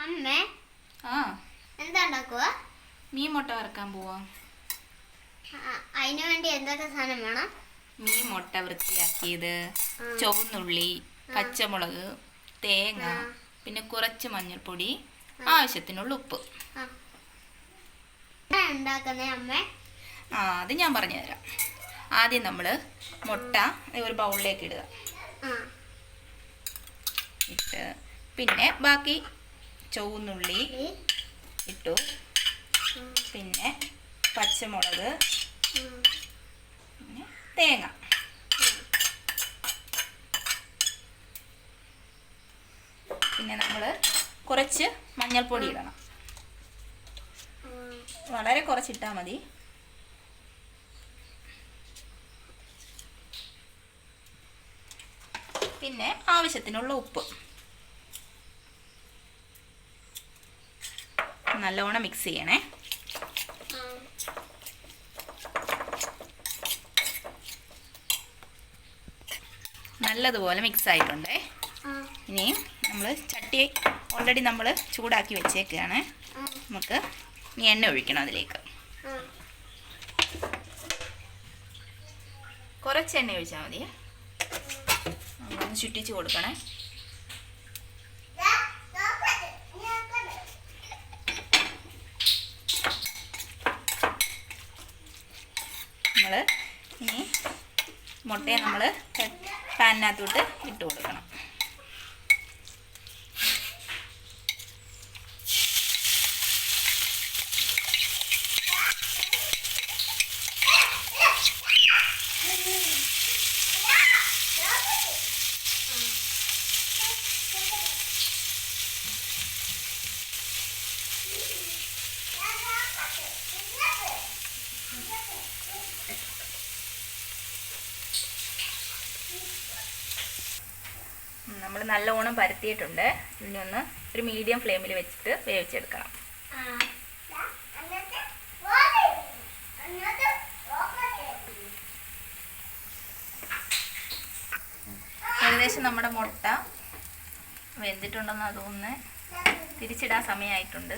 അമ്മേ. ആ. എന്താ ഉണ്ടാക്കുക മീൻ മുട്ട വറുക്കാൻ പോവാ. അതിനു വേണ്ടി എന്തൊക്കെ സാധനം വേണം? മീൻ മുട്ട വൃത്തിയാക്കിയത്. ചുവന്നുള്ളി പച്ചമുളക് തേങ്ങ പിന്നെ കുറച്ച് മഞ്ഞൾപ്പൊടി ആവശ്യത്തിനുള്ള ഉപ്പ്. ആ. അത് ഞാൻ പറഞ്ഞുതരാം. ആദ്യം നമ്മൾ മുട്ട ഒരു ബൗളിലേക്ക് ഇടുക. ഇട്ട് പിന്നെ ബാക്കി ചുവന്നുള്ളി ഇട്ടു. പിന്നെ പച്ചമുളക്. പിന്നെ തേങ്ങ. പിന്നെ നമ്മൾ കുറച്ച് മഞ്ഞൾപ്പൊടി ഇടണം. വളരെ കുറച്ചിട്ടാൽ മതി. പിന്നെ ആവശ്യത്തിനുള്ള ഉപ്പ്. നല്ലോണം മിക്സ് ചെയ്യണേ. നല്ലതുപോലെ മിക്സ് ആയിട്ടുണ്ടേ. ഇനിയും നമ്മൾ ചട്ടി ഓൾറെഡി നമ്മൾ ചൂടാക്കി വെച്ചേക്കാണ്. നമുക്ക് ഇനി എണ്ണ ഒഴിക്കണം അതിലേക്ക്. കുറച്ച് എണ്ണ ഒഴിച്ചാൽ മതി നമ്മളൊന്ന് ചുറ്റിച്ച് കൊടുക്കണേ. ഇനി മുട്ടയെ നമ്മൾ പാനിനകത്തോട്ട് ഇട്ട് കൊടുക്കണം. നമ്മൾ നല്ലോണം പരത്തിയിട്ടുണ്ട്. ഇനി ഒന്ന് ഒരു മീഡിയം ഫ്ലെയിമിൽ വെച്ചിട്ട് വേവിച്ചെടുക്കണം. ഏകദേശം നമ്മുടെ മുട്ട വെന്തിട്ടുണ്ടെന്ന് തോന്നുന്നു തിരിച്ചിടാൻ സമയമായിട്ടുണ്ട്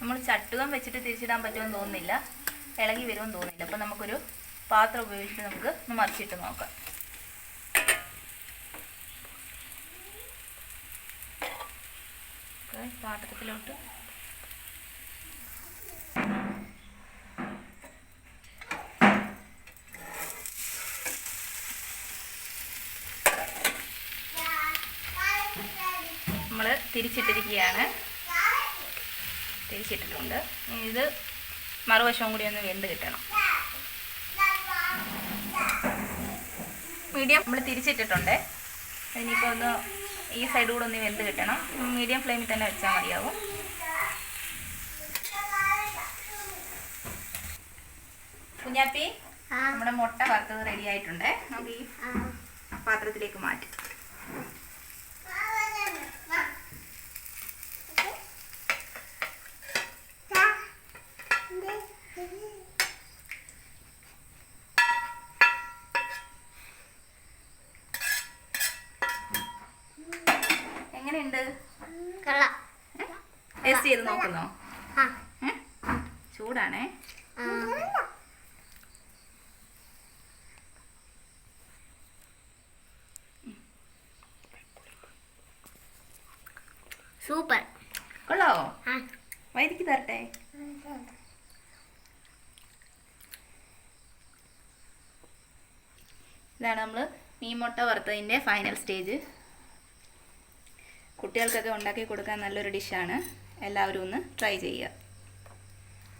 നമ്മൾ ചട്ടുകം വെച്ചിട്ട് തിരിച്ചിടാൻ പറ്റുമെന്ന് തോന്നുന്നില്ല. ഇളകി വരുമെന്ന് തോന്നുന്നില്ല. അപ്പം നമുക്കൊരു പാത്രം ഉപയോഗിച്ചിട്ട് നമുക്ക് ഒന്ന് മറിച്ചിട്ട് നോക്കാം. പാത്രത്തിലോട്ട്. നമ്മൾ തിരിച്ചിട്ടിരിക്കുകയാണ്. തിരിച്ചിട്ടിട്ടുണ്ട്. ഇത് മറുവശവും കൂടി ഒന്ന് വെന്ത് കിട്ടണം. മീഡിയം നമ്മൾ തിരിച്ചിട്ടിട്ടുണ്ട്. ഇനിയിപ്പോൾ ഒന്ന് ഈ സൈഡ് കൂടെ ഒന്ന് വെന്ത് കിട്ടണം. മീഡിയം ഫ്ലെയിമിൽ തന്നെ വെച്ചാൽ മതിയാവും. കുഞ്ഞാപ്പി നമ്മുടെ മുട്ട വറുത്തത് റെഡി ആയിട്ടുണ്ട്. നമുക്ക് ഈ പാത്രത്തിലേക്ക് മാറ്റി എങ്ങനെയുണ്ട് കൊള്ളാം. ടേസ്റ്റ് ചെയ്ത് നോക്കുന്നോ. ചൂടാണേ. സൂപ്പർ. കൊള്ളോ ആ. വൈദ്യക്ക് തരട്ടെ. ഇതാണ് നമ്മൾ മീൻ മുട്ട വറുത്തതിന്റെ ഫൈനൽ സ്റ്റേജ് കുട്ടികൾക്കൊക്കെ ഉണ്ടാക്കി കൊടുക്കാൻ നല്ലൊരു ഡിഷാണ് എല്ലാവരും ഒന്ന് ട്രൈ ചെയ്യുക.